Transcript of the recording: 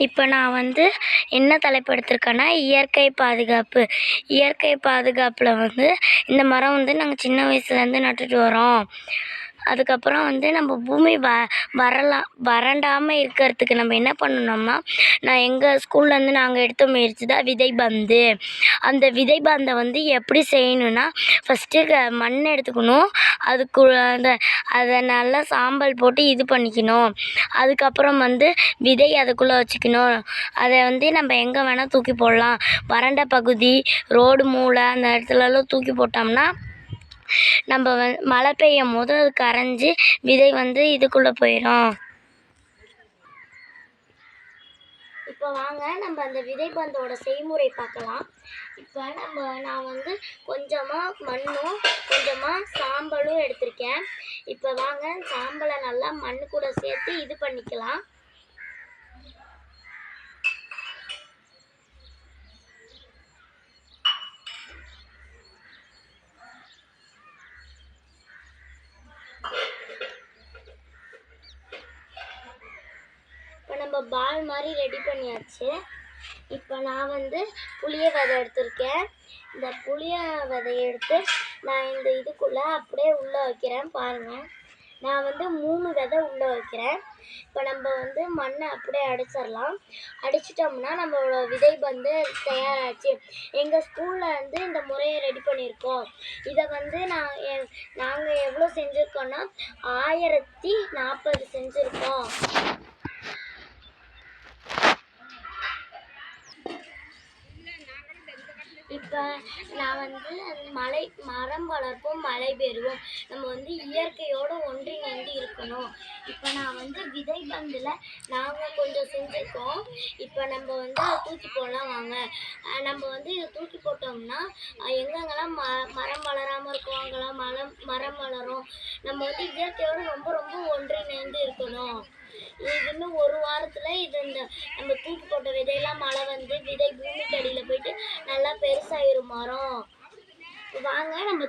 இப்போ நான் வந்து என்ன தலைப்பு எடுத்திருக்கேன்னா இயற்கை பாதுகாப்பு. இயற்கை பாதுகாப்பில் வந்து இந்த மரம் வந்து நாங்கள் சின்ன வயசுலேருந்து நட்டுட்டு வரோம் அதுக்கப்புறம் வந்து நம்ம பூமி வ வரலாம் வறண்டாமல் இருக்கிறதுக்கு நம்ம என்ன பண்ணணும்னா நான் எங்கள் ஸ்கூல்லேருந்து நாங்கள் எடுத்த முயற்சி தான் விதைபந்து அந்த விதை பந்தை வந்து எப்படி செய்யணுன்னா ஃபஸ்ட்டு க மண் எடுத்துக்கணும். அதுக்கு அந்த அதை நல்லா சாம்பல் போட்டு இது பண்ணிக்கணும். அதுக்கப்புறம் வந்து விதை அதுக்குள்ளே வச்சுக்கணும். அதை வந்து நம்ம எங்கே வேணால் தூக்கி போடலாம். வறண்ட பகுதி ரோடு மூளை அந்த இடத்துலலாம் தூக்கி போட்டோம்னா நம்ம வ மழை பெய்யும் போது அது கரைஞ்சி விதை வந்து இதுக்குள்ளே போயிடும் இப்போ வாங்க நம்ம அந்த விதைபந்தோட செய்முறை பார்க்கலாம். இப்போ நம்ம நான் வந்து கொஞ்சமாக மண்ணும் கொஞ்சமாக சாம்பலும் எடுத்திருக்கேன். இப்போ வாங்க சாம்பலை நல்லா மண்ணு கூட சேர்த்து இது பண்ணிக்கலாம். இப்போ பால் மாதிரி ரெடி பண்ணியாச்சு. இப்போ நான் வந்து புளிய விதை எடுத்திருக்கேன். இந்த புளிய விதைய எடுத்து நான் இந்த இதுக்குள்ளே அப்படியே உள்ளே வைக்கிறேன் பாருங்கள் நான் வந்து மூணு விதை உள்ளே வைக்கிறேன். இப்போ நம்ம வந்து மண்ணை அப்படியே அடிச்சிடலாம். அடிச்சிட்டோம்னா நம்மளோட விதை வந்து தயாராச்சு. எங்கள் ஸ்கூலில் வந்து இந்த முறையை ரெடி பண்ணியிருக்கோம். இதை வந்து நான் எ- நாங்கள் எவ்வளோ செஞ்சுருக்கோன்னா ஆயிரத்தி நாற்பது செஞ்சுருக்கோம். இப்போ நான் வந்து மலை மரம் வளர்ப்போம் மழை பெறுவோம். நம்ம வந்து இயற்கையோடு ஒன்றிணைந்து இருக்கணும். இப்போ நான் வந்து விதை பந்தில் நாங்கள் கொஞ்சம் செஞ்சுருக்கோம். இப்போ நம்ம வந்து அதை தூக்கி போடலாம் வாங்க. நம்ம வந்து இதை தூக்கி போட்டோம்னா எங்கெங்கெல்லாம் ம மரம் வளராமல் இருக்கோ அங்கெல்லாம் மரம் மரம் வளரும். நம்ம வந்து இயற்கையோடு ரொம்ப ரொம்ப ஒன்றிணைந்து இருக்கணும். இது இன்னும் ஒரு வாரத்தில் இது இந்த நம்ம தூக்கி போட்ட விதையெல்லாம் மழை வந்து விதை பூமி அடியில் மரம் வாங்க நம்ம